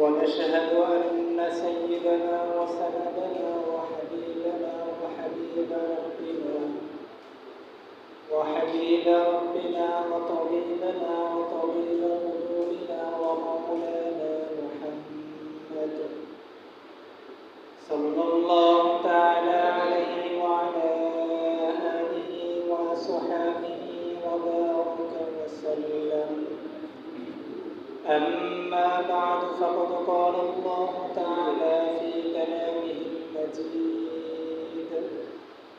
ونشهد أن سيدنا وسندنا وحبيبنا وحبيب ربنا وحبيب ربنا وطبيبنا وطبيب قلوبنا ومولانا محمد. صلى الله تعالى عليه وعلى آله وصحبه وبارك وسلم. أما بعد فقد قال الله تعالى في كلامه المجيد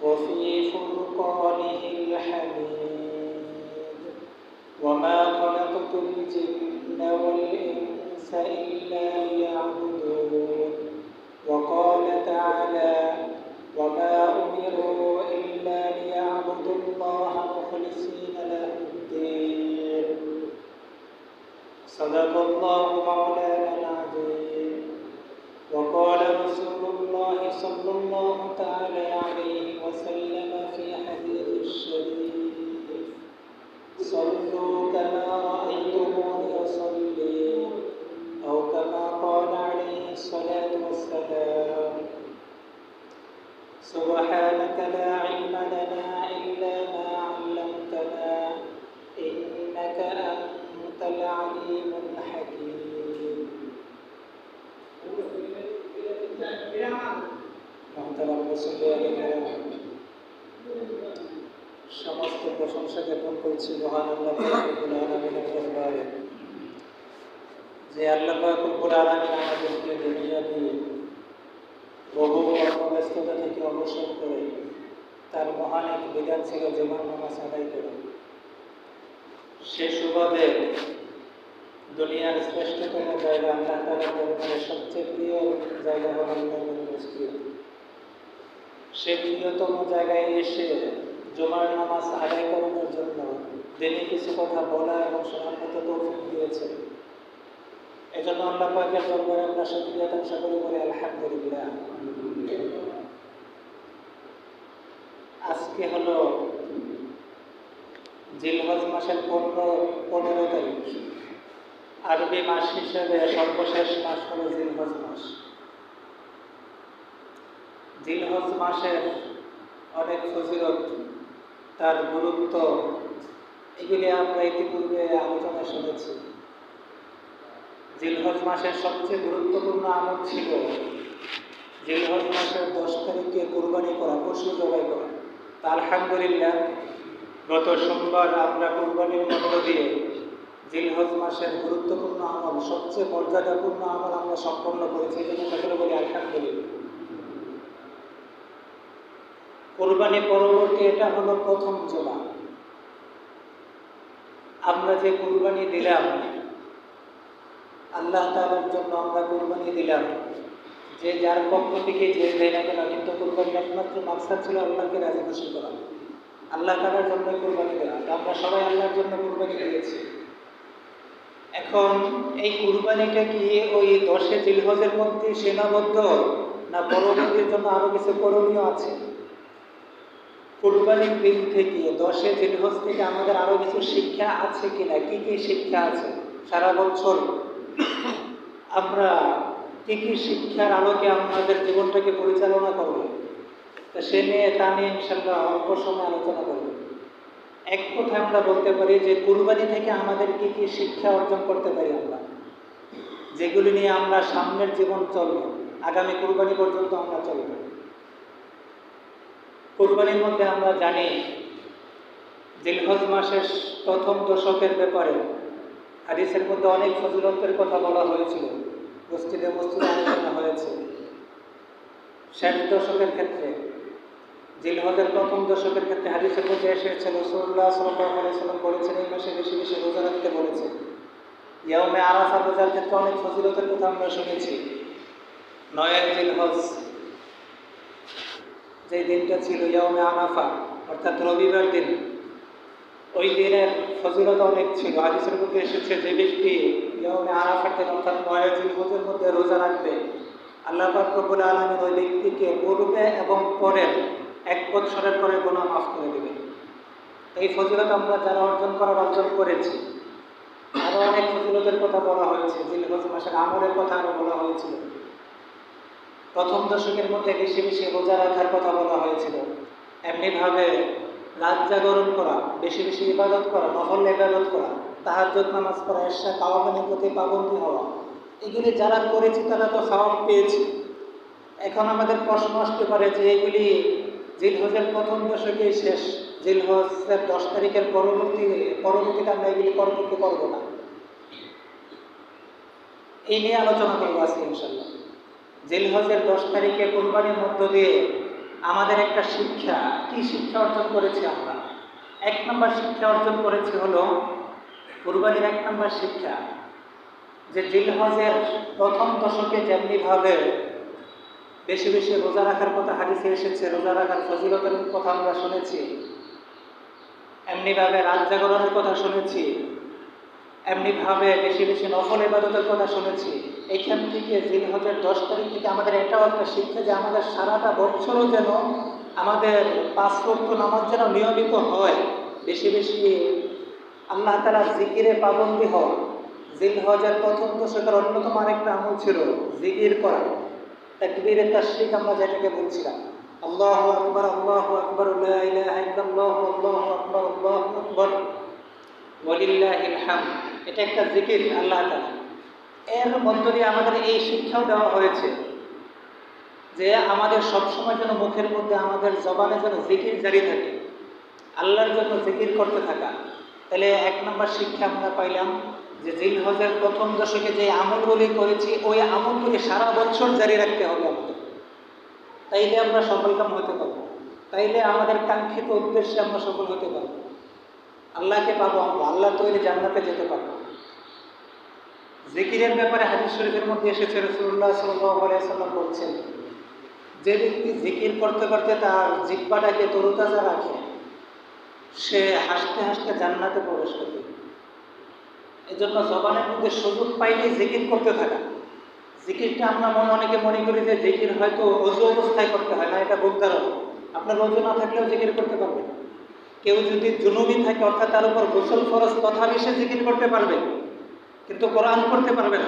وفي فرقانه الحميد. وما خلقت الجن والإنس إلا ليعبدون. وقال تعالى وما أمروا إلا ليعبدوا الله مخلصين صدق الله مولانا العظيم. وقال رسول الله صلى الله تعالى عليه وسلم في حديث الشريف صلوا كما رأيتموني أصلي أو كما قال عليه الصلاة والسلام. سبحانك لا علم لنا إلا ما علمتنا إنك أنت العليم الحكيم محترم رسول الله সমস্ত প্রশংসা জ্ঞাপন করছি মহান আল্লাহ রব্বুল আলামিনের দরবারে যে আল্লাহ রব্বুল আলামিন আমাদেরকে দুনিয়া দিয়ে বহু কর্মব্যস্ততা থেকে অবসর করে তার মহান এক বিধান ছিল জমান নামাজ আদায় করে সে সুবাদে দুনিয়ার শ্রেষ্ঠতম জায়গা আল্লাহ তালা দরবারে সবচেয়ে প্রিয় জায়গা হল আল্লাহ মসজিদ। সে প্রিয়তম জায়গায় এসে জমার নামাজ আদায় করানোর জন্য তিনি কিছু কথা বলা এবং শোনার মতো তৌফিক দিয়েছে। এজন্য আল্লাহ পাকের দরবারে আমরা সক্রিয় প্রশংসা করি বলে, আলহামদুলিল্লাহ আজকে হলো জিলহজ মাসের পনেরো পনেরো তারিখ। আরবি মাস হিসেবে সর্বশেষ মাস হলো জিলহজ মাস। জিলহজ মাসের অনেক ফজিলত, তার গুরুত্ব, এগুলি আমরা ইতিপূর্বে আলোচনা শুনেছি। জিলহজ মাসের সবচেয়ে গুরুত্বপূর্ণ আমল ছিল জিলহজ মাসের দশ তারিখে কোরবানি করা, পশু জবাই করা। তা আলহামদুলিল্লাহ গত সোমবার আমরা কোরবানির মধ্য দিয়ে জিলহজ মাসের গুরুত্বপূর্ণ আমল, সবচেয়ে মর্যাদাপূর্ণ আমল আমরা সম্পন্ন করেছি এই জন্য সকলে বলি আলহামদুলিল্লাহ। কোরবানি পরবর্তী এটা হলো প্রথম জমা আমরা যে কোরবানি দিলাম, আল্লাহ তালার জন্য আমরা কোরবানি দিলাম। যে যার পক্ষ থেকে যে দেয় না কেন, কিন্তু কোরবানির একমাত্র মাকসাদ ছিল আল্লাহকে রাজি খুশি করা। আল্লাহ তালার জন্য কোরবানি দেওয়া। আমরা সবাই আল্লাহর জন্য কোরবানি দিয়েছি। এখন এই কুরবানিটা কি ওই দশে জিলহজের মধ্যে সেনাবদ্ধ, না পরবর্তীর জন্য আরও কিছু করণীয় আছে? কুরবানির দিন থেকে দশে জিলহজ থেকে আমাদের আরও কিছু শিক্ষা আছে কিনা? কি কি শিক্ষা আছে? সারা বছর আমরা কি কি শিক্ষার আলোকে আমাদের জীবনটাকে পরিচালনা করব? তা সে নিয়ে তা নিয়ে ইনশাল্লাহ অল্প সময় আলোচনা করব। এক কথা আমরা বলতে পারি যে, কুরবানি থেকে আমাদের কি কি শিক্ষা অর্জন করতে পারি আমরা? যেগুলি নিয়ে আমরা সামনের জীবন চলব, আগামী কুরবানি পর্যন্ত আমরা চলব। কুরবানির মধ্যে আমরা জানি, জিলহজ মাসের প্রথম দশকের ব্যাপারে হাদিসের মধ্যে অনেক ফজিলতের কথা বলা হয়েছিল, মসজিদে মসজিদে আলোচনা হয়েছে। শেষ দশকের ক্ষেত্রে জিলহজের প্রথম দশকের ক্ষেত্রে হাদিসের মধ্যে এসেছে রসুল্লাহ সাল্লাম বলেছেন, এই মাসে বেশি বেশি রোজা রাখতে বলেছে। ইয়মে আরাফা রোজার ক্ষেত্রে অনেক ফজিলতের কথা আমরা শুনেছি। নয় জিলহজ যে দিনটা ছিল ইয়মে আরাফা অর্থাৎ রবিবার দিন, ওই দিনের ফজিলত অনেক ছিল। হাদিসের মধ্যে এসেছে যে ব্যক্তি ইয়মে আরাফার অর্থাৎ নয় জিলহজের মধ্যে রোজা রাখবে, আল্লাহ পাকবুল আলমের ওই ব্যক্তিকে পূর্বে এবং পরের এক বৎসরের পরে গোনা মাফ করে দেবে এই ফজিলত আমরা যারা অর্জন করার অর্জন করেছি আরও অনেক ফজিলতের কথা বলা হয়েছে জিলহজ মাসের আমলের কথা আরও বলা হয়েছিল। প্রথম দশকের মধ্যে বেশি বেশি রোজা রাখার কথা বলা হয়েছিল। এমনিভাবে রাত জাগরণ করা, বেশি বেশি ইবাদত করা, নফল ইবাদত করা, তাহাজ্জুদ, নামাজ পড়া এসা কাওয়াবানের প্রতি পাবন্দী হওয়া, এগুলি যারা করেছি তারা তো সওয়াব পেয়েছে। এখন আমাদের প্রশ্ন আসতে পারে যে এগুলি জিলহজের প্রথম দশকেই শেষ। জিলহজের দশ তারিখের পরবর্তী, পরবর্তীতে আমরা এগুলি করব কি করব না। এই নিয়ে আলোচনা করব আজকে ইনশাল্লাহ জিলহজের দশ তারিখে কোরবানির মধ্য দিয়ে আমাদের একটা শিক্ষা, কি শিক্ষা অর্জন করেছি আমরা? এক নম্বর শিক্ষা অর্জন করেছি হলো, কোরবানির এক নম্বর শিক্ষা, যে জিলহজের প্রথম দশকে যেমনিভাবে বেশি বেশি রোজা রাখার কথা হাদিসে এসেছে, রোজা রাখার ফজিলতের কথা আমরা শুনেছি। এমনিভাবে রাত জাগরণের কথা শুনেছি। এমনিভাবে বেশি বেশি নফল ইবাদতের কথা শুনেছি। এইখান থেকে জিলহজের দশ তারিখ থেকে আমাদের এটাও একটা শিক্ষা যে আমাদের সারাটা বছরও যেন আমাদের পাঁচ নামাজ যেন নিয়মিত হয়। বেশি বেশি আল্লাহ তালা জিকিরে পাবন্দি হওয়া জিলহজের প্রথম দশকের অন্যতম আরেকটা আমল ছিল জিকির করা। তাকবীরের তাশরিক আমরা যেটাকে বলছিলাম। আল্লাহ আকবর আল্লাহ আকবর আল্লাহু আকবর আল্লাহু আকবর। হামদ এটা একটা জিকির, আল্লাহ তাআলা। এর মধ্য দিয়ে আমাদের এই শিক্ষাও দেওয়া হয়েছে যে আমাদের সবসময় যেন মুখের মধ্যে আমাদের জবানে যেন জিকির জারি থাকে, আল্লাহর জন্য জিকির করতে থাকা। তাহলে এক নম্বর শিক্ষা আমরা পাইলাম যে জিল হজের প্রথম দশকে যে আমলগুলি করেছি, ওই আমলগুলি সারা বছর জারি রাখতে হবে আমাদের। তাইলে আমরা সফলকাম হতে পারব। তাইলে আমাদের কাঙ্ক্ষিত উদ্দেশ্যে আমরা সফল হতে পারব। আল্লাহকে পাবো আমরা, আল্লাহ তৈরি জান্নাতে যেতে পারব। জিকিরের ব্যাপারে হাদিস শরীফের মধ্যে এসেছে রসুল্লাহ সাল্লাম বলছেন, যে ব্যক্তি জিকির করতে করতে তার জিব্বাটাকে তরুতাজা রাখে, সে হাসতে হাসতে জান্নাতে প্রবেশ করবে। এই জন্য জবানের মধ্যে সুযোগ পাইলেই জিকির করতে থাকা। জিকিরটা আমরা মনে অনেকে মনে করি যে জিকির হয়তো অজু অবস্থায় করতে হয় না, এটা বোধদারণ আপনার অজু না থাকলেও জিকির করতে পারবেন। কেউ যদি জুনুবি থাকে, অর্থাৎ তার উপর গোসল ফরজ তথা সে জিকির করতে পারবে। কিন্তু কোরআন করতে পারবে না।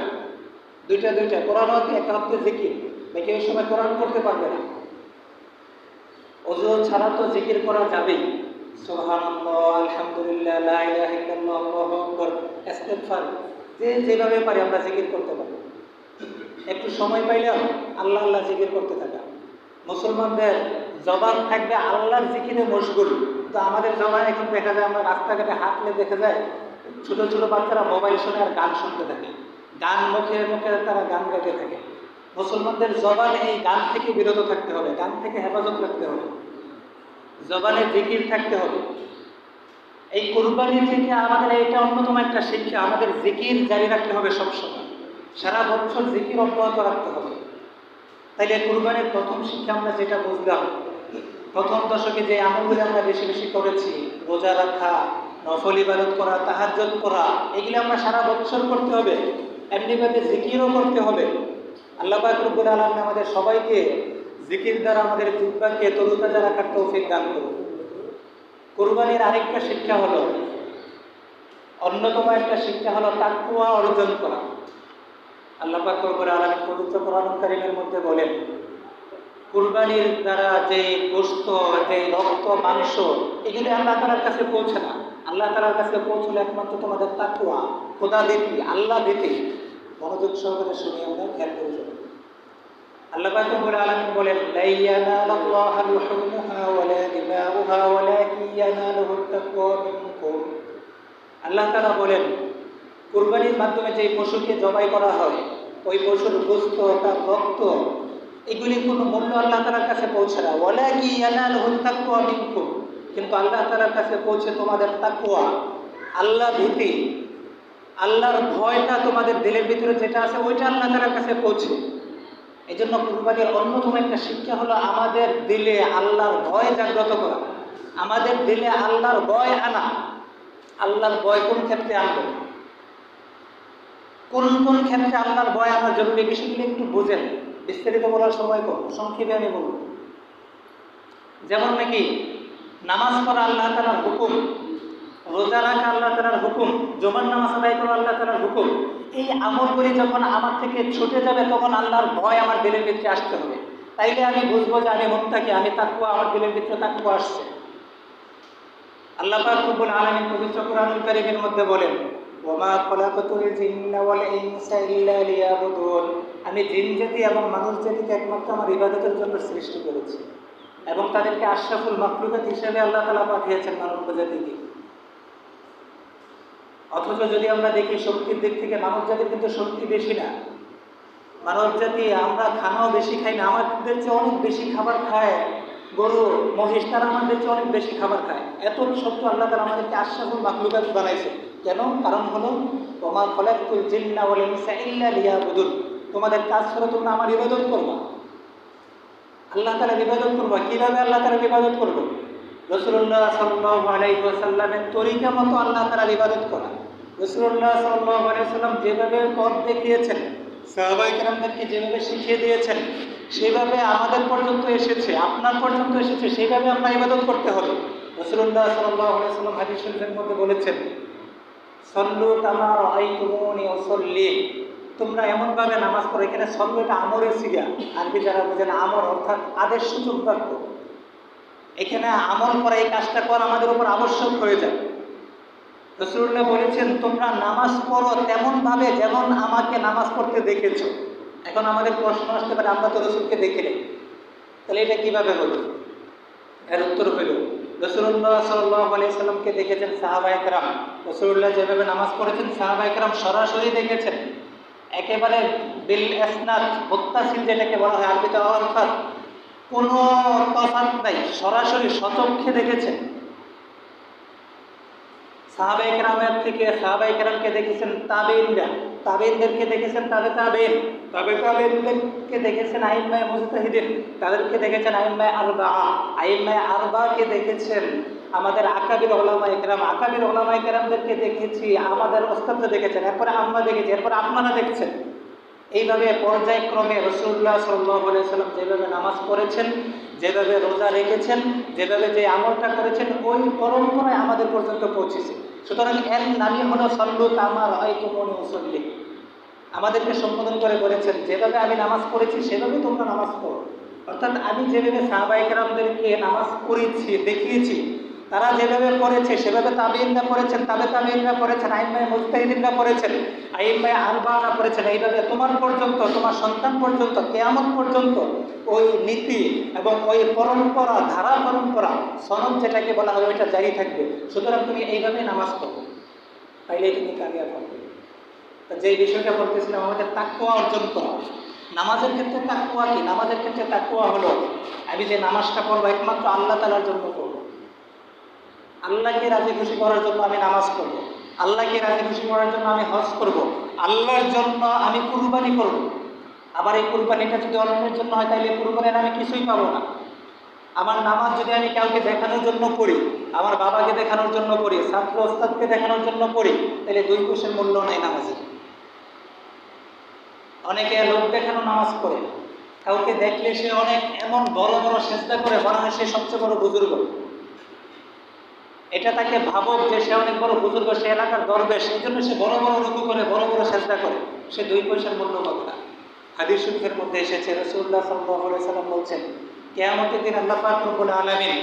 দুইটা দুইটা। কোরআন একটা হচ্ছে জিকির। বাকি ওই সময় কোরআন করতে পারবে না। অজু ছাড়া তো জিকির করা যাবেই। সুবহানাল্লাহ, আলহামদুলিল্লাহ, লা ইলাহা যে যেভাবে পারি আমরা জিকির করতে পারি। একটু সময় পাইলেও আল্লাহ আল্লাহ জিকির করতে থাকা। মুসলমানদের জবান থাকবে আল্লাহর জিকিরে মশগুল। তো আমাদের জবান এখন দেখা যায় আমরা রাস্তাঘাটে হাঁটলে দেখা যায় ছোট ছোট বাচ্চারা মোবাইল শুনে আর গান শুনতে থাকে। গান মুখে মুখে তারা গান গাইতে থাকে। মুসলমানদের জবান এই গান থেকে বিরত থাকতে হবে, গান থেকে হেফাজত রাখতে হবে। জবানে জিকির থাকতে হবে। এই কোরবানি থেকে আমাদের এটা অন্যতম একটা শিক্ষা, আমাদের জিকির জারি রাখতে হবে সবসময়। সারা বছর জিকির অব্যাহত রাখতে হবে। তাইলে কোরবানির প্রথম শিক্ষা আমরা যেটা বুঝলাম, প্রথম দশকে যে আমলগুলি আমরা বেশি বেশি করেছি, রোজা রাখা, নফল ইবাদত করা তাহাজ্জত করা, এগুলি আমরা সারা বছর করতে হবে। এমনিভাবে জিকিরও করতে হবে। আল্লাহ পাকুর আলম আমাদের সবাইকে জিকির দ্বারা আমাদের জিব্বাকে তরুতাজা রাখার তৌফিক দান করুন। কোরবানির আরেকটা শিক্ষা হলো, অন্যতম একটা শিক্ষা হলো তাকুয়া অর্জন করা। আল্লাহ পাকুর আলম পবিত্র কোরআন কারিমের মধ্যে বলেন, কুরবানির দ্বারা যে গোস্ত, যে রক্ত, মাংস, এগুলি আল্লাহ তালার কাছে পৌঁছে না। আল্লাহ তালার কাছে পৌঁছলে একমাত্র তোমাদের তাকুয়া খোদা দিতি, আল্লাহ দিতি। মনোযোগ সহকারে শুনি আমরা খেয়াল করে আল্লাহ পাক রব্বুল আলামিন বলেন লা ইয়ানালাল্লাহু লুহুমুহা ওয়ালা দিমাউহা ওয়ালাকিন ইয়ানালুহুত তাকওয়া মিনকুম। আল্লাহ তাআলা বলেন, কুরবানির মাধ্যমে যে পশুকে জবাই করা হয়, ওই পশুর গোস্ত, তার রক্ত, এগুলি কোনো মূল্য আল্লাহ তালার কাছে পৌঁছে না। ওলা কি তাকুয়া মিনকু কিন্তু আল্লাহ তালার কাছে পৌঁছে তোমাদের তাকুয়া আল্লাহ ভীতি, আল্লাহর ভয়টা তোমাদের দিলের ভিতরে যেটা আছে, ওইটা আল্লাহ তালার কাছে পৌঁছে। এই জন্য কুরবানির অন্যতম একটা শিক্ষা হলো আমাদের দিলে আল্লাহর ভয় জাগ্রত করা। আমাদের দিলে আল্লাহর ভয় আনা। আল্লাহর ভয় কোন ক্ষেত্রে আনব? কোন কোন ক্ষেত্রে আল্লাহর ভয় আনা জরুরি? বিষয়গুলো একটু বুঝেন। বিস্তারিত বলার সময় কম, সংক্ষেপে আমি বলব। যেমন নাকি নামাজ পড়া আল্লাহ তালার হুকুম রোজা রাখা আল্লাহ তালার হুকুম, জমার নামাজ আদায় করা আল্লাহ তালার হুকুম, এই আমলগুলি যখন আমার থেকে ছুটে যাবে, তখন আল্লাহর ভয় আমার দিলের ভিতরে আসতে হবে। তাইলে আমি বুঝব যে আমি মুক্তাকি আমি তাকুয়া আমার দিলের ভিতরে তাকুয়া আসছে। আল্লাহ রব্বুল আলামিন পবিত্র কোরআনুল কারীমের মধ্যে বলেন, ওমা খলাকাতুল জিন্না ওয়াল ইনসা ইল্লা লিয়াবুদুন। আমি জিন জাতি এবং মানুষ জাতিকে একমাত্র আমার ইবাদতের জন্য সৃষ্টি করেছি। এবং তাদেরকে আশরাফুল মাখলুকাত হিসেবে আল্লাহ তাআলা পাঠিয়েছেন মানব জাতিকে অথচ যদি আমরা দেখি শক্তির দিক থেকে মানব জাতির কিন্তু শক্তি বেশি না। মানব জাতি, আমরা খানাও বেশি খাই না, আমাদের চেয়ে অনেক বেশি খাবার খায় গরু, মহিষ, তারা আমাদের চেয়ে অনেক বেশি খাবার খায়। এত সত্য আল্লাহ তালা আমাদেরকে আশ্বাসন মাকলুকাত বানাইছে। কেন? কারণ হলো তোমার ফলাকুল জিন্না বলে ইল্লা লিয়া বুদুল তোমাদের কাজ হলো তোমরা আমার ইবাদত করবা। আল্লাহ তালা ইবাদত করবা। কীভাবে আল্লাহ তালা ইবাদত করব? রসুল্লাহ সাল্লাহ আলাইসাল্লামের তরিকা মতো আল্লাহ তালা ইবাদত করা। রসুল্লাহ সাল্লাহ আলাইসাল্লাম যেভাবে পথ দেখিয়েছেন সাহাবাইকেরামদেরকে যেভাবে শিখিয়ে দিয়েছেন, সেভাবে আমাদের পর্যন্ত এসেছে, আপনার পর্যন্ত এসেছে সেইভাবে আমরা ইবাদত করতে হবে। রসুল্লাহ সাল্লাহ আলাইসাল্লাম হাদিস শরীফের মধ্যে বলেছেন, সল্লু তামার আই তুমনি অসল্লি তোমরা এমনভাবে নামাজ পড়ো, এখানে সল্লু এটা আমরের সিগা। আরবি যারা বোঝেন আমর অর্থাৎ আদেশ সূচক বাক্য। এখানে আমল করা, এই কাজটা করা আমাদের উপর আবশ্যক হয়ে যায়। রসুল্লাহ বলেছেন, তোমরা নামাজ পড়ো তেমনভাবে যেমন আমাকে নামাজ পড়তে দেখেছ। এখন আমাদের প্রশ্ন আসতে পারে, আমরা তো রসুলকে দেখি নেই। তাহলে এটা কীভাবে হলো? এর উত্তর হইল রসুল্লাহ সাল্লাহ আলিয়াল্লামকে দেখেছেন সাহাবাইকরাম রসুল্লাহ যেভাবে নামাজ পড়েছেন সাহাবাইকরাম সরাসরি দেখেছেন। একেবারে বিল এসনাদ হত্যাশীল যেটাকে বলা হয় আরবিতে অর্থাৎ কোনো তফাৎ নাই, সরাসরি সচক্ষে দেখেছেন। সাহাবাই কেরামের থেকে সাহাবাই কেরামকে দেখেছেন তাবেইনরা। তাবেইনদেরকে দেখেছেন তাবে তাবেইন, তবে তাবেইনদেরকে দেখেছেন আইনমায় মুস্তাহিদিন তাদেরকে দেখেছেন আইনমায় আরবা আইনমায় আরবাকে দেখেছেন আমাদের আকাবির ওলামা একরাম আকাবির ওলামা একরামদেরকে দেখেছি, আমাদের ওস্তাদকে দেখেছেন, এরপরে আমরা দেখেছি, এরপরে আপনারা দেখছেন। এইভাবে পর্যায়ক্রমে রসুল্লাহ সাল্লাহ সাল্লাম যেভাবে নামাজ পড়েছেন যেভাবে রোজা রেখেছেন, যেভাবে যে আমলটা করেছেন, ওই পরম্পরায় আমাদের পর্যন্ত পৌঁছেছে। সুতরাং এর নামই হলো, সল্লু তামার হয়তো মনে মুসল্লি। আমাদেরকে সম্বোধন করে বলেছেন, যেভাবে আমি নামাজ পড়েছি, সেভাবে তোমরা নামাজ পড়ো। অর্থাৎ আমি যেভাবে সাহবাইকরামদেরকে নামাজ পড়েছি দেখিয়েছি তারা যেভাবে করেছে সেভাবে তাবিনরা করেছেন তাবে তাবিনরা করেছেন আইনমায় মুস্তাহিদিনরা করেছেন আইনমায় আলবানা করেছেন এইভাবে তোমার পর্যন্ত, তোমার সন্তান পর্যন্ত, কেয়ামত পর্যন্ত ওই নীতি এবং ওই পরম্পরা, ধারা পরম্পরা, সনদ যেটাকে বলা হয়, ওইটা জারি থাকবে। সুতরাং তুমি এইভাবে নামাজ পড়ো। তাইলে তুমি কামিয়াব হবে। যে বিষয়টা বলতেছিলাম, আমাদের তাকুয়া অর্জন করা। নামাজের ক্ষেত্রে তাকুয়া কি? নামাজের ক্ষেত্রে তাকুয়া হলো, আমি যে নামাজটা পড়ব একমাত্র আল্লাহ তালার জন্য করব। আল্লাহকে রাজি খুশি করার জন্য আমি নামাজ পড়ব। আল্লাহকে রাজি খুশি করার জন্য আমি হজ করব। আল্লাহর জন্য আমি কুরবানি করব। আবার এই কুরবানিটা যদি অন্যের জন্য হয় তাহলে কুরবানির আমি কিছুই পাবো না। আমার নামাজ যদি আমি কাউকে দেখানোর জন্য করি আমার বাবাকে দেখানোর জন্য করি ছাত্র ওস্তাদকে দেখানোর জন্য করি তাহলে দুই পয়সার মূল্য নেই নামাজের অনেকে লোক দেখানো নামাজ করে কাউকে দেখলে সে অনেক এমন বড় বড় চেষ্টা করে মনে হয় সে সবচেয়ে বড় বুজুর্গ। এটা তাকে ভাবক যে সে অনেক বড় বুজুর্গ, সে এলাকার দরবেশ এই জন্য সে বড় বড় রুকু করে, বড় বড় চেষ্টা করে। সে দুই পয়সার মূল্য পাবে না। হাদিস শরীফের মধ্যে এসেছে রসুল্লাহ সাল্লাহ সাল্লাম বলছেন, কেয়ামতের দিন আল্লাহ রব্বুল আলমিন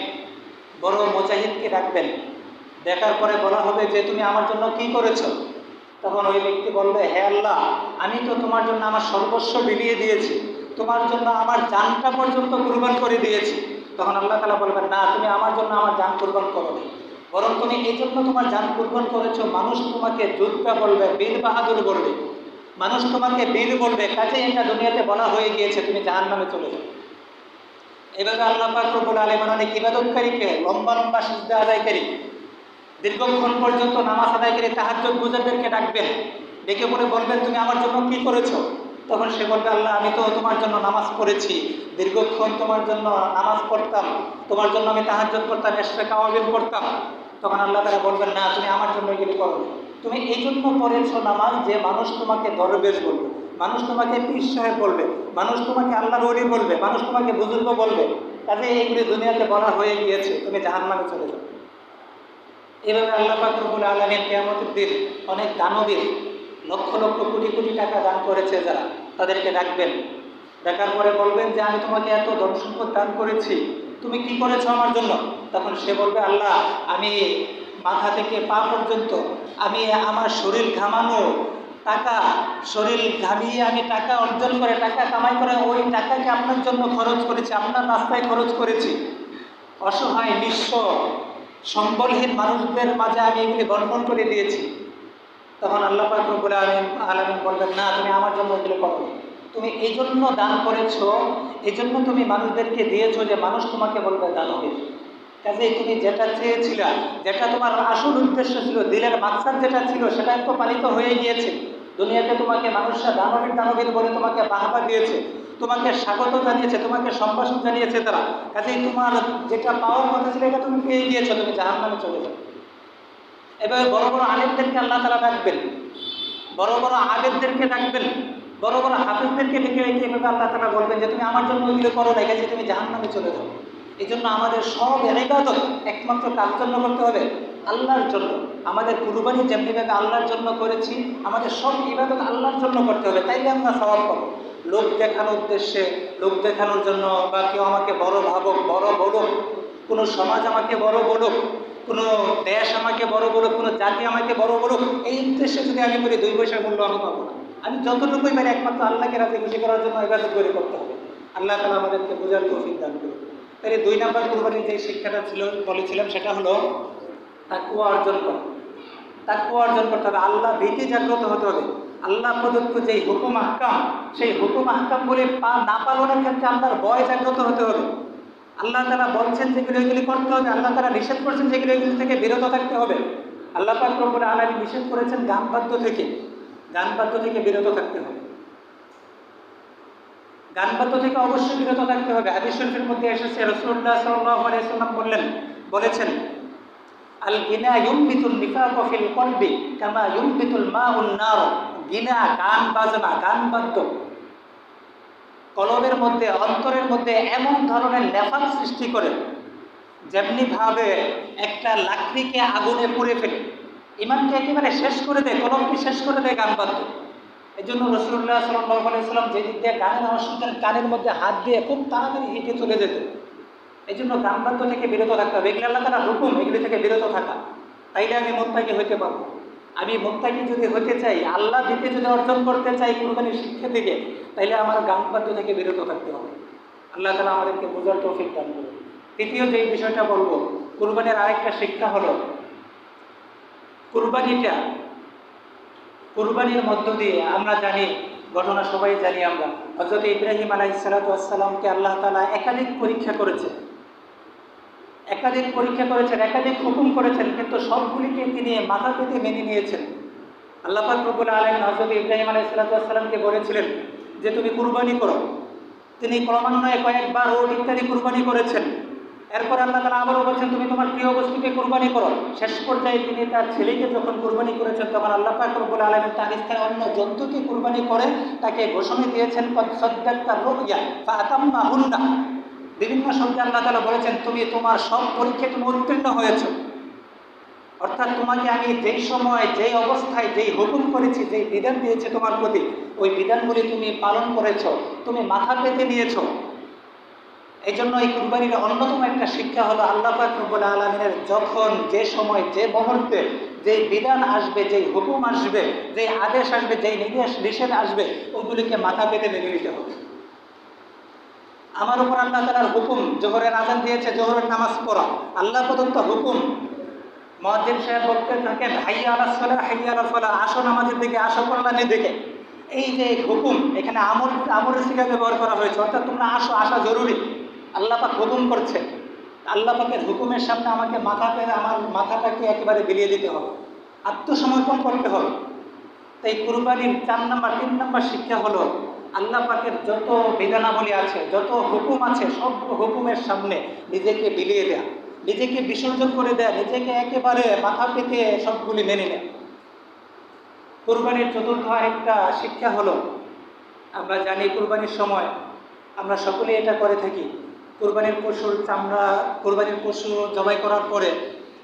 বড় মুজাহিদকে ডাকবেন। দেখার পরে বলা হবে যে, তুমি আমার জন্য কি করেছ? তখন ওই ব্যক্তি বলবে হে আল্লাহ, আমি তো তোমার জন্য আমার সর্বস্ব বিলিয়ে দিয়েছি। তোমার জন্য আমার জানটা পর্যন্ত কুরবান করে দিয়েছি। তখন আল্লাহ তালা বলবেন, না, তুমি আমার জন্য আমার জান কুরবান করো। বরং তুমি এই জন্য তোমার জান কুরবান করেছ, মানুষ তোমাকে যোদ্ধা বলবে বীর বাহাদুর বলবে। মানুষ তোমাকে বীর বলবে। কাজে এটা দুনিয়াতে বলা হয়ে গিয়েছে, তুমি জাহান নামে চলে যাও। এভাবে আল্লাহ পাকরবুল আলমান অনেক ইবাদতকারীকে, লম্বা লম্বা সিদ্ধা আদায়কারী দীর্ঘক্ষণ পর্যন্ত নামাজ আদায়কারী তাহাজ্য গুজারদেরকে ডাকবেন। ডেকে পরে বলবেন, তুমি আমার জন্য কি করেছ? তখন সে বলবে, আল্লাহ, আমি তো তোমার জন্য নামাজ পড়েছি। দীর্ঘক্ষণ তোমার জন্য নামাজ পড়তাম। তোমার জন্য আমি তাহাজ্য করতাম এসে কাওয়াবিল করতাম। তখন আল্লাহ তারা বলবেন, না, তুমি আমার জন্য এগুলি করো। তুমি এই জন্য পড়েছো নামাজ যে মানুষ তোমাকে দরবেশ বলবে, মানুষ তোমাকে পীর সাহেব বলবে, মানুষ তোমাকে আল্লাহর ওলি বলবে, মানুষ তোমাকে বুজুর্গ বলবে। কাজে এইগুলি দুনিয়াতে বলা হয়ে গিয়েছে, তুমি জাহান নামে চলে যাও। এভাবে আল্লাহ পাকরবুল আলমের কেয়ামতের দিন অনেক দানবীর লক্ষ লক্ষ কোটি কোটি টাকা দান করেছে যারা, তাদেরকে ডাকবেন। ডাকার পরে বলবেন যে, আমি তোমাকে এত ধন সম্পদ দান করেছি তুমি কি করেছ আমার জন্য? তখন সে বলবে, আল্লাহ, আমি মাথা থেকে পা পর্যন্ত, আমি আমার শরীর ঘামানো টাকা, শরীর ঘামিয়ে আমি টাকা অর্জন করে, টাকা কামাই করে, ওই টাকাকে আপনার জন্য খরচ করেছি, আপনার রাস্তায় খরচ করেছি। অসহায়, নিঃস্ব, সম্বলহীন মানুষদের মাঝে আমি এগুলি বন্টন করে দিয়েছি। তখন আল্লাহ পাক রব্বুল আলমিন বলবেন, না, তুমি আমার জন্য এগুলো করো। তুমি এই জন্য দান করেছ এই জন্য তুমি মানুষদেরকে দিয়েছ যে মানুষ তোমাকে বলবে দানবীর। কাজে তুমি যেটা চেয়েছিলা, যেটা তোমার আসল উদ্দেশ্য ছিল, দিলের মাকসাদ যেটা ছিল সেটা তো পালিত হয়ে গিয়েছে। দুনিয়াতে তোমাকে মানুষরা দানবীর দানবীর বলে তোমাকে বাহবা দিয়েছে, তোমাকে স্বাগত জানিয়েছে, তোমাকে সম্ভাষণ জানিয়েছে তারা। কাজেই তোমার যেটা পাওয়ার কথা ছিল, এটা তুমি পেয়ে গিয়েছো, তুমি জাহান নামে চলে যাও। এভাবে বড় বড় আলেমদেরকে আল্লাহ তারা ডাকবেন। বড় বড় আবেদদেরকে ডাকবেন। বড় বড় হাফিজদেরকে ডেকে রেখে এভাবে আল্লাহ তারা বলবেন যে তুমি আমার জন্য ওইগুলো করো না কাজে তুমি জাহান নামে চলে যাও। এই জন্য আমাদের সব ইবাদত একমাত্র কার জন্য করতে হবে? আল্লাহর জন্য। আমাদের কুরবানি যেমনিভাবে আল্লাহর জন্য করেছি, আমাদের সব ইবাদত আল্লাহর জন্য করতে হবে। তাইলে আমরা স্বভাব পাবো। লোক দেখানোর উদ্দেশ্যে, লোক দেখানোর জন্য বা কেউ আমাকে বড় ভাবুক, বড় বলুক, কোনো সমাজ আমাকে বড় বলুক, কোনো দেশ আমাকে বড় বলুক, কোনো জাতি আমাকে বড় বলুক, এই উদ্দেশ্যে যদি আমি করি, দুই পয়সার মূল্য আমি পাবো না। আমি যতটুকুই পারি একমাত্র আল্লাহকে রাজি, খুশি করার জন্য ইবাদত করে করতে হবে। আল্লাহ তালা আমাদেরকে বোঝার তৌফিক করুন। তাহলে দুই নাম্বার কুরবানির যে শিক্ষাটা ছিল, বলেছিলাম, সেটা হলো তাকুয়া অর্জন করা। তাকুয়া অর্জন করতে হবে। আল্লাহ ভীতি জাগ্রত হতে হবে। আল্লাহ প্রদত্ত যেই হুকুম আহকাম, সেই হুকুম আহকাম বলে পা না পালনের ক্ষেত্রে আল্লাহর ভয় জাগ্রত হতে হবে। আল্লাহ তারা বলছেন যেগুলো এগুলি করতে হবে। আল্লাহ তারা নিষেধ করছেন যেগুলো এগুলি থেকে বিরত থাকতে হবে। আল্লাহ পাক রব্বুল আলামিন নিষেধ করেছেন গান থেকে। গান বাদ্য থেকে বিরত থাকতে হবে। গান বাদ্য থেকে অবশ্যই বিরত থাকতে হবে। হাদিস শরীফের মধ্যে এসেছে রসুল্লাহ সাল্লাল্লাহু আলাইহি সাল্লাম বললেন, বলেছেন আল গিনা ইউমবিতুল নিফাক ফিল কলবি কামা ইউমবিতুল মাউন নার। গিনা, গান বাজনা, গান বাদ্য। কলমের মধ্যে, অন্তরের মধ্যে এমন ধরনের নেফাক সৃষ্টি করে, যেমনিভাবে একটা লাকড়িকে আগুনে পুড়ে ফেলে। ইমানকে একেবারে শেষ করে দেয়, কলমকে শেষ করে দেয় গান বাদ্য। এই জন্য রসুল্লাহ সাল্লাহ আলাইসাল্লাম যে দিক দিয়ে গানের আওয়াজ কানের মধ্যে হাত দিয়ে খুব তাড়াতাড়ি হেঁটে চলে যেত। এই জন্য গান বাদ্য থেকে বিরত থাকতে হবে। এগুলো আল্লাহ তারা হুকুম, এগুলি থেকে বিরত থাকা। তাইলে আমি মোত্তাকি হইতে পারব। আমি মোত্তাকি যদি হতে চাই, আল্লাহ দিতে যদি অর্জন করতে চাই কোরবানির শিক্ষা থেকে তাইলে আমার গান বাদ্য থেকে বিরত থাকতে হবে। আল্লাহ তালা আমাদেরকে বোঝার তৌফিক দান করবে তৃতীয় যে বিষয়টা বলব, কোরবানির আরেকটা শিক্ষা হলো কোরবানিটা কোরবানির মধ্য দিয়ে আমরা জানি, ঘটনা সবাই জানি আমরা। হজরত ইব্রাহিম আলাই সালাতামকে আল্লাহ তালা একাধিক পরীক্ষা করেছে একাধিক পরীক্ষা করেছেন, একাধিক হুকুম করেছেন, কিন্তু সবগুলিকে তিনি মাথা পেতে মেনে নিয়েছেন। আল্লাহ ফাকরবুল আলম হজরত ইব্রাহিম আলাই সালাতামকে বলেছিলেন যে, তুমি কুরবানি করো। তিনি ক্রমান্বয়ে কয়েকবার ওট ইত্যাদি কুরবানি করেছেন। এরপর আল্লাহ তালা আবারও বলছেন, তুমি তোমার প্রিয় বস্তুকে কোরবানি করো। শেষ পর্যায়ে তিনি তার ছেলেকে যখন কুরবানি করেছেন, তখন আল্লাহ পাকরবুল আলমের তার স্থানে অন্য জন্তুকে কুরবানি করে তাকে ঘোষণা দিয়েছেন সদ্যাক্তার রোগিয়া বা বিভিন্ন শব্দে আল্লাহ তালা বলেছেন, তুমি তোমার সব পরীক্ষায় তুমি উত্তীর্ণ হয়েছ। অর্থাৎ তোমাকে আমি যেই সময়, যেই অবস্থায়, যেই হুকুম করেছি, যেই বিধান দিয়েছে তোমার প্রতি, ওই বিধানগুলি তুমি পালন করেছ, তুমি মাথা পেতে নিয়েছ। এই জন্য এই কুরবানির অন্যতম একটা শিক্ষা হলো আল্লাহ পাকরবুল আলমিনের যখন যে সময়, যে মুহূর্তে যেই বিধান আসবে, যেই হুকুম আসবে, যেই আদেশ আসবে, যেই নির্দেশ, নিষেধ আসবে, ওগুলিকে মাথা পেতে মেনে নিতে হবে। আমার উপর আল্লাহ তালার হুকুম, জোহরের আজান দিয়েছে, জোহরের নামাজ পড়া, আল্লাহ প্রদত্ত হুকুম। মহাজিন সাহেব বলতে থাকেন, হাইয়া আলা সলা হাইয়া আলা ফলা আসো নামাজের দিকে, আসো কল্যাণের দিকে। এই যে হুকুম, এখানে আমর আমরের শিখা ব্যবহার করা হয়েছে, অর্থাৎ তোমরা আসো, আসা জরুরি। আল্লাহ পাক হুকুম করছে আল্লাহ পাকের হুকুমের সামনে আমাকে মাথাকে আমার মাথাটাকে একেবারে বিলিয়ে দিতে হবে। আত্মসমর্পণ করতে হবে। তাই কুরবানির চার নাম্বার, তিন নাম্বার শিক্ষা হলো, আল্লাহ পাকের যত বিধানাবলী আছে, যত হুকুম আছে সব হুকুমের সামনে নিজেকে বিলিয়ে দেয়া। নিজেকে বিসর্জন করে দেয়া, নিজেকে একেবারে মাথা পেতে সবগুলি মেনে নেয়। কুরবানির চতুর্থ একটা শিক্ষা হলো, আমরা জানি কুরবানির সময় আমরা সকলে এটা করে থাকি। কুরবানির পশুর চামড়া কুরবানির পশু জবাই করার পরে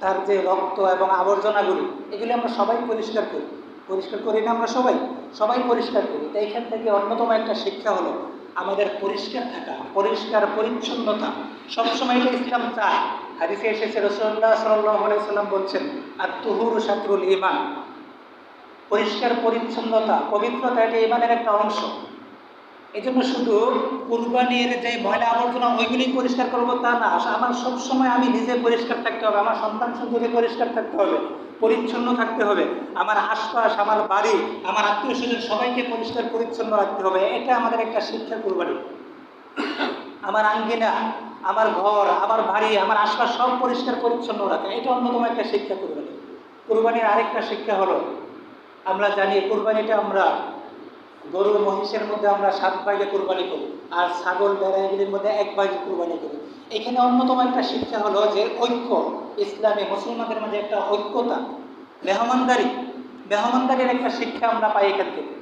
তার যে রক্ত এবং আবর্জনাগুলি, এগুলি আমরা সবাই পরিষ্কার করি। পরিষ্কার করি না আমরা সবাই? সবাই পরিষ্কার করি। তাই এখান থেকে অন্যতম একটা শিক্ষা হলো, আমাদের পরিষ্কার থাকা, পরিষ্কার পরিচ্ছন্নতা। সবসময় এটা ইসলাম চায়। হাদিসে এসেছে রসুল্লাহ সাল্লাহ সাল্লাম বলছেন আর তুহুর সাতরুল ইমান পরিষ্কার পরিচ্ছন্নতা, পবিত্রতা এটা ইমানের একটা অংশ। এই জন্য শুধু কুরবানির যে ময়লা আবর্জনা ওইগুলি পরিষ্কার করব তা না আমার সবসময় আমি নিজে পরিষ্কার থাকতে হবে, আমার সন্তান সন্ততি পরিষ্কার থাকতে হবে, পরিচ্ছন্ন থাকতে হবে, আমার আশপাশ, আমার বাড়ি, আমার আত্মীয় স্বজন সবাইকে পরিষ্কার পরিচ্ছন্ন রাখতে হবে, এটা আমাদের একটা শিক্ষা কুরবানি। আমার আঙ্গিনা, আমার ঘর, আমার বাড়ি, আমার আশপাশ সব পরিষ্কার পরিচ্ছন্ন রাখা, এটা অন্যতম একটা শিক্ষা কুরবানি। কুরবানির আরেকটা শিক্ষা হলো, আমরা জানি কুরবানিটা আমরা গরু মহিষের মধ্যে আমরা সাত ভাগে কুরবানি করি আর ছাগল বেড়া এগুলির মধ্যে এক ভাগে কুরবানি করি। এখানে অন্যতম একটা শিক্ষা হলো যে ঐক্য, ইসলামে মুসলমানদের মাঝে একটা ঐক্যতা, মেহমানদারি। মেহমানদারির একটা শিক্ষা আমরা পাই এখান থেকে।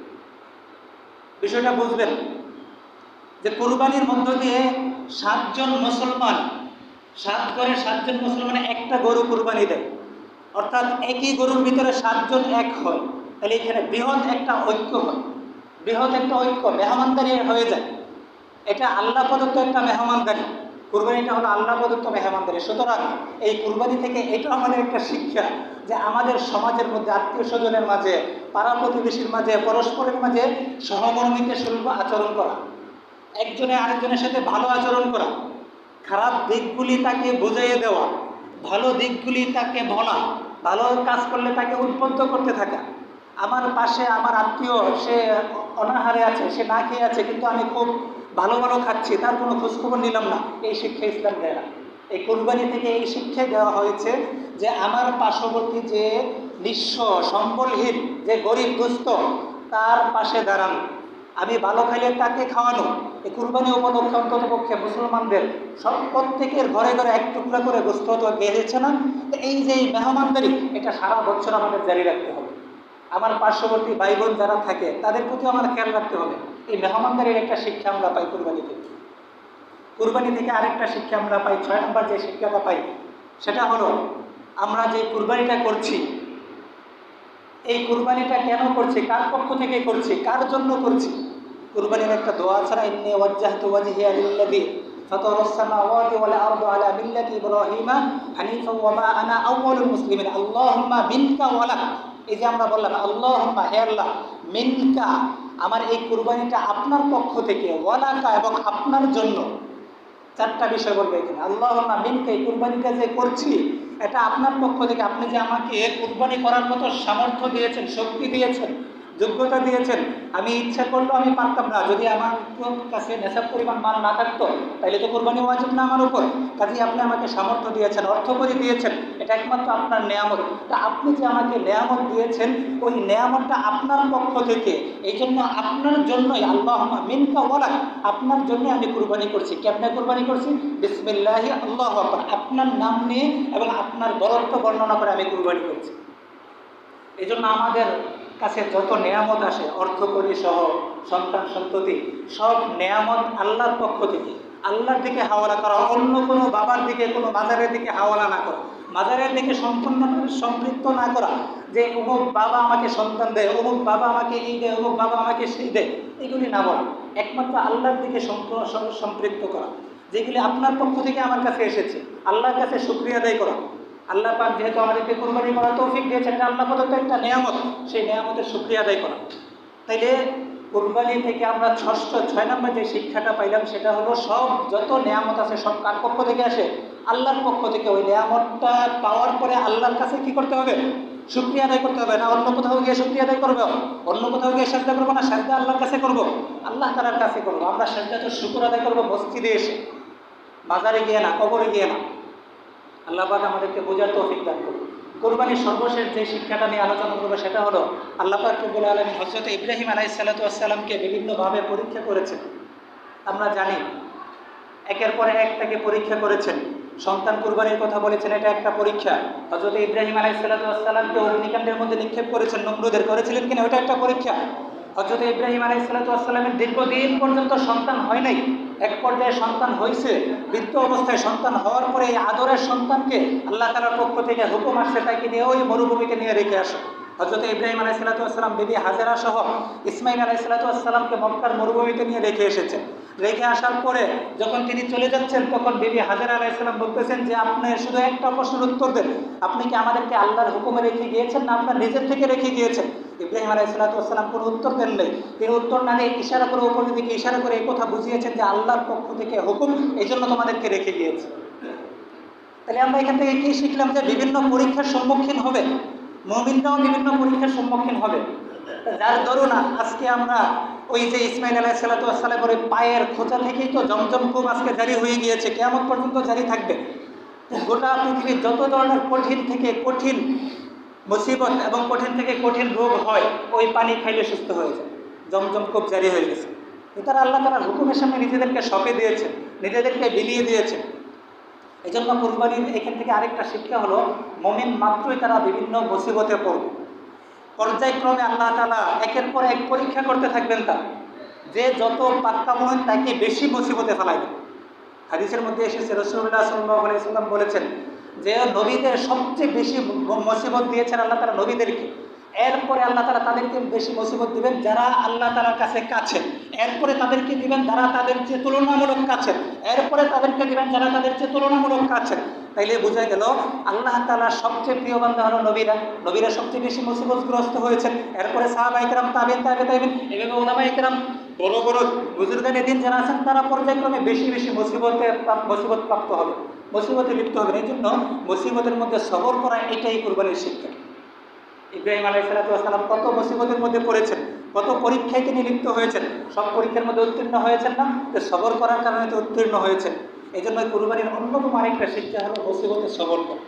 বিষয়টা বুঝবেন, যে কুরবানির মধ্য দিয়ে সাতজন মুসলমান, সাত করে সাতজন মুসলমান একটা গরু কুরবানি দেয়। অর্থাৎ একই গরুর ভিতরে সাতজন এক হয়। তাহলে এখানে বৃহৎ একটা ঐক্য হয়। বৃহৎ একটা ঐক্য, মেহমানদারি হয়ে যায়। এটা আল্লাহ প্রদত্ত একটা মেহমানদারি। কুরবানিটা হলো আল্লাহ প্রদত্ত মেহমানদারি। সুতরাং এই কুরবানি থেকে এটা আমাদের একটা শিক্ষা যে আমাদের সমাজের মধ্যে, আত্মীয় স্বজনের মাঝে, পাড়া প্রতিবেশীর মাঝে, পরস্পরের মাঝে সহমর্মিতে সুলভ আচরণ করা, একজনে আরেকজনের সাথে ভালো আচরণ করা, খারাপ দিকগুলি তাকে বুঝাইয়ে দেওয়া, ভালো দিকগুলি তাকে বলা ভালো কাজ করলে তাকে উদ্বুদ্ধ করতে থাকা আমার পাশে আমার আত্মীয়, সে অনাহারে আছে, সে না খেয়ে আছে, কিন্তু আমি খুব ভালো ভালো খাচ্ছি, তার কোনো খোঁজখবর নিলাম না। এই শিক্ষা ইসলাম দেয় না। এই কোরবানি থেকে এই শিক্ষা দেওয়া হয়েছে যে আমার পার্শ্ববর্তী যে নিঃস্ব, সম্বলহীন, যে গরিব দুস্থ, তার পাশে দাঁড়ানো। আমি ভালো খাইলে তাকে খাওয়ানো। এই কুরবানি উপলক্ষে অন্তত পক্ষে মুসলমানদের সব প্রত্যেকের ঘরে ঘরে এক টুকরা করে গোস্ত তো বেড়েছে না। তো এই যে মেহমানদারি, এটা সারা বছর আমাদের জারি রাখতে হবে। আমার পার্শ্ববর্তী ভাই বোন যারা থাকে, তাদের প্রতি আমার খেয়াল রাখতে হবে। এই মেহমানদারির একটা শিক্ষা আমরা পাই কুরবানি থেকে। কুরবানি থেকে আরেকটা শিক্ষা আমরা পাই, ছয় নম্বর যে শিক্ষাটা পাই, সেটা হলো, আমরা যে কুরবানিটা করছি, এই কুরবানিটা কেন করছি, কার পক্ষ থেকে করছি, কার জন্য করছি? কুরবানির একটা দোয়া ছাড়া ইন্নি ওয়াজ্জাহতু ওয়াজহিয়া লিল্লাযী আরদা আলা মিল্লাতি ইব্রাহিমা হানিফা ওয়া মা আনা আউওয়ালুল মুসলিমিন। আল্লাহুম্মা মিনকা ওয়া লাক। এই যে আমরা বললাম, আল্লাহুম্মা হে আল্লাহ, মিনকা, আমার এই কুরবানিটা আপনার পক্ষ থেকে, ওয়ালাকা, এবং আপনার জন্য। চারটা বিষয় বলবে এখানে। আল্লাহ মিনকা, এই কুরবানিটা যে করছি, এটা আপনার পক্ষ থেকে, আপনি যে আমাকে কুরবানি করার মতো সামর্থ্য দিয়েছেন, শক্তি দিয়েছেন যোগ্যতা দিয়েছেন। আমি ইচ্ছা করলেও আমি পারতাম না। যদি আমার কাছে নেশাব পরিমাণ মাল না থাকতো তাহলে তো কোরবানি ওয়াজিব না আমার উপর। কাজে আপনি আমাকে সামর্থ্য দিয়েছেন অর্থ করে দিয়েছেন। এটা একমাত্র আপনার নেয়ামত। তা আপনি যে আমাকে নেয়ামত দিয়েছেন, ওই নেয়ামতটা আপনার পক্ষ থেকে। এই জন্য আপনার জন্যই আল্লাহ মিনকা ওয়ালাক আপনার জন্য আমি কুরবানি করছি। কেমনে কুরবানি করছি? বিসমিল্লাহি, আল্লাহ আপনার নাম নিয়ে এবং আপনার বরত্ব বর্ণনা করে আমি কুরবানি করছি। এই জন্য আমাদের কাছে যত নেয়ামত আসে, অর্থ করি সহ, সন্তান সন্ততি, সব নেয়ামত আল্লাহর পক্ষ থেকে। আল্লাহর দিকে হাওয়ালা করা, অন্য কোনো বাবার দিকে, কোনো মাজারের দিকে হাওয়ালা না করা। মাজারের দিকে সম্পূর্ণ সম্পৃক্ত না করা, যে অমুক বাবা আমাকে সন্তান দেয়, অমুক বাবা আমাকে এই দেয়, অমুক বাবা আমাকে সেই দেয়, এগুলি না বলা। একমাত্র আল্লাহর দিকে সম্প- সম- সম্পৃক্ত করা। যেগুলি আপনার পক্ষ থেকে আমার কাছে এসেছে, আল্লাহর কাছে শুক্রিয়া আদায় করা। আল্লাহ পাক যেহেতু আমাদেরকে কোরবানি করা তৌফিক দিয়েছেন, এটা আল্লাহ প্রদত্ত একটা নিয়ামত। সেই নিয়ামতের শুক্রিয়া আদায় করা। তাইলে কোরবানি থেকে আমরা ষষ্ঠ, ছয় নম্বর যে শিক্ষাটা পাইলাম, সেটা হলো সব, যত নিয়ামত আছে, সব কার পক্ষ থেকে আসে? আল্লাহর পক্ষ থেকে। ওই নিয়ামতটা পাওয়ার পরে আল্লাহর কাছে কি করতে হবে? শুক্রিয়া আদায় করতে হবে। না, অন্য কোথাও গিয়ে শুক্রিয়া আদায় করব? অন্য কোথাও গিয়ে সাজদা করব? না, সাজদা আল্লাহর কাছে করব? আল্লাহ তালার কাছে করব। আমরা সাজদা তো শুকুর আদায় করব মসজিদে এসে। বাজারে গিয়ে না, কবরে গিয়ে না। আল্লাহ পাক আমাদেরকে বোঝার তৌফিক দান করুন। কোরবানির সর্বশেষ যে শিক্ষাটা নিয়ে আলোচনা করব সেটা হলো, আল্লাহ পাক রব্বুল আলমী হজরত ইব্রাহিম আলাই সাল্লাতামকে বিভিন্নভাবে পরীক্ষা করেছেন। আমরা জানি, একের পরে এক তাকে পরীক্ষা করেছেন। সন্তান কুরবানির কথা বলেছেন, এটা একটা পরীক্ষা। হজরত ইব্রাহিম আলাই সাল্লাতামকে অগ্নিকাণ্ডের মধ্যে নিক্ষেপ করেছেন, নমরুদের করেছিলেন কিনা, ওটা একটা পরীক্ষা। হজরত ইব্রাহিম আলাই সালাতামের দীর্ঘদিন পর্যন্ত সন্তান হয় নাই। এক পর্যায়ে সন্তান হয়েছে বৃদ্ধ অবস্থায় সন্তান হওয়ার পরে এই আদরের সন্তানকে আল্লাহ তালার পক্ষ থেকে হুকুম আসছে তাকে নিয়ে ওই মরুভূমিকে নিয়ে রেখে আসে। হজরত ইব্রাহিম আলাই সালাতাম বিবি হাজারা সহ ইসমাইল আলাই সালাতামকে মক্কার মরুভূমিতে নিয়ে রেখে এসেছেন। রেখে আসার পরে যখন তিনি চলে যাচ্ছেন, তখন বিবি হাজারা আলাইসাল্লাম বলতেছেন যে, আপনি শুধু একটা প্রশ্নের উত্তর দেন। আপনি কি আমাদেরকে আল্লাহর হুকুমে রেখে গিয়েছেন না আপনার নিজের থেকে রেখে গিয়েছেন? ইব্রাহিম আলাই সাল্লাতাম কোনো উত্তর দেন নাই। তিনি উত্তর না দিয়ে ইশারা করে উপরের দিকে ইশারা করে এই কথা বুঝিয়েছেন যে, আল্লাহর পক্ষ থেকে হুকুম এই জন্য তোমাদেরকে রেখে গিয়েছে। তাহলে আমরা এখান থেকে কি শিখলাম যে, বিভিন্ন পরীক্ষার সম্মুখীন হবে। মমিনরাও বিভিন্ন পরীক্ষার সম্মুখীন হবে। যার দরুন আজকে আমরা ওই যে ইসমাইল আলাহ সাল্লাতামের ওই পায়ের খোঁচা থেকেই তো জমজম খুব আজকে জারি হয়ে গিয়েছে। কেমন পর্যন্ত জারি থাকবে। গোটা পৃথিবীর যত ধরনের কঠিন থেকে কঠিন মুসিবত এবং কঠিন থেকে কঠিন রোগ হয়, ওই পানি খাইলে সুস্থ হয়ে যায়। জমজম খুব জারি হয়ে গেছে। তারা আল্লাহ তারা হুকুমের সামনে নিজেদেরকে সঁপে দিয়েছে নিজেদেরকে বিলিয়ে দিয়েছে এই জন্য কুরবানির এখান থেকে আরেকটা শিক্ষা হলো, মমিন মাত্রই তারা বিভিন্ন মুসিবতে পড়বে। পর্যায়ক্রমে আল্লাহ তালা একের পর এক পরীক্ষা করতে থাকবেন তা যে যত পাক্কা মন তাকে বেশি মুসিবতে ফেলাইবে। হাদিসের মধ্যে এসেছে রসুল্লাহ সাল্লাহ বলেছেন যে নবীদের সবচেয়ে বেশি মুসিবত দিয়েছেন আল্লাহ তালা নবীদেরকে। এরপরে আল্লাহ তালা তাদেরকে বেশি মুসিবত দিবেন যারা আল্লাহ তালার কাছে কাছে এরপরে তাদেরকে দিবেন যারা তাদের চেয়ে তুলনামূলক কাছে এরপরে তাদেরকে দিবেন যারা তাদের চেয়ে তুলনামূলক কাছে তাইলে বোঝা গেল, আল্লাহ তালার সবচেয়ে প্রিয় বান্ধব হলো নবীরা। নবীরা সবচেয়ে বেশি মুসিবতগ্রস্ত হয়েছেন। এরপরে সাহাবা ইকরাম তাবেন তাবে তাইবেন এভাবে ওলামা ইকরাম, বড় বড় বুজুর্গানের দিন যারা আছেন, তারা পর্যায়ক্রমে বেশি বেশি মুসিবতে মুসিবত প্রাপ্ত হবে, মুসিবতে লিপ্ত হবে। এই জন্য মুসিবতের মধ্যে সবর করা এটাই কোরবানির শিক্ষা। ইব্রাহিম আলাইসালাম কত মুসিবতের মধ্যে পড়েছেন, কত পরীক্ষায় তিনি লিপ্ত হয়েছেন, সব পরীক্ষার মধ্যে উত্তীর্ণ হয়েছেন না? সবর করার কারণে তো উত্তীর্ণ হয়েছেন। এই জন্য কুরবানির অন্যতম আরেকটা শিক্ষা হলো মুসিবতে সবর করা